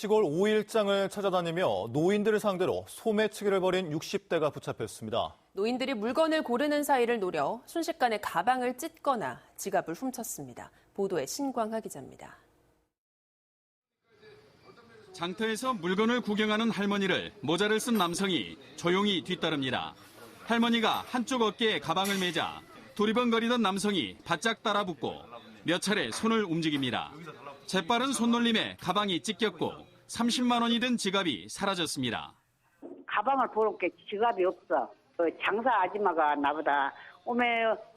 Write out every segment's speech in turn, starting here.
시골 5일장을 찾아다니며 노인들을 상대로 소매치기를 벌인 60대가 붙잡혔습니다. 노인들이 물건을 고르는 사이를 노려 순식간에 가방을 찢거나 지갑을 훔쳤습니다. 보도에 신광하 기자입니다. 장터에서 물건을 구경하는 할머니를 모자를 쓴 남성이 조용히 뒤따릅니다. 할머니가 한쪽 어깨에 가방을 매자 두리번거리던 남성이 바짝 따라붙고 몇 차례 손을 움직입니다. 재빠른 손놀림에 가방이 찢겼고 30만 원이 든 지갑이 사라졌습니다. 가방을 게 지갑이 없어. 그 장사 아줌마가 나보다 오메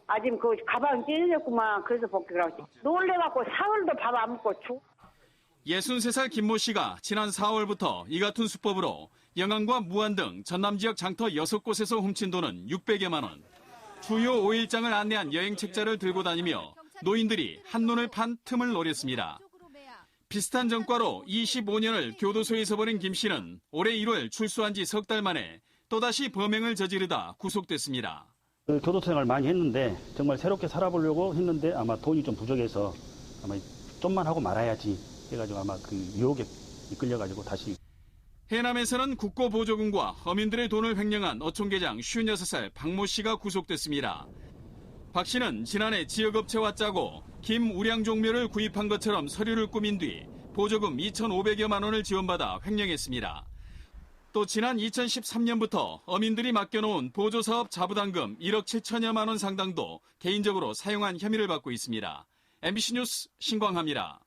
아줌 그 가방 찢어졌구만 그래서 복귀라고 놀래갖고 사흘도 밥 안 먹고 죽. 63살 김모 씨가 지난 4월부터 이 같은 수법으로 영암과 무안 등 전남 지역 장터 6곳에서 훔친 돈은 600여만 원. 주요 5일장을 안내한 여행 책자를 들고 다니며 노인들이 한눈을 판 틈을 노렸습니다. 비슷한 전과로 25년을 교도소에서 보낸 김 씨는 올해 1월 출소한 지 석 달 만에 또다시 범행을 저지르다 구속됐습니다. 그 교도 생활 많이 했는데 정말 새롭게 살아보려고 했는데 아마 돈이 좀 부족해서 아마 좀만 하고 말아야지 해가지고 아마 그 유혹에 이끌려가지고 다시 해남에서는 국고보조금과 어민들의 돈을 횡령한 어촌계장 56살 박모 씨가 구속됐습니다. 박 씨는 지난해 지역업체와 짜고 김 우량 종묘를 구입한 것처럼 서류를 꾸민 뒤 보조금 2,500여만 원을 지원받아 횡령했습니다. 또 지난 2013년부터 어민들이 맡겨놓은 보조사업 자부담금 1억 7천여만 원 상당도 개인적으로 사용한 혐의를 받고 있습니다. MBC 뉴스 신광합니다.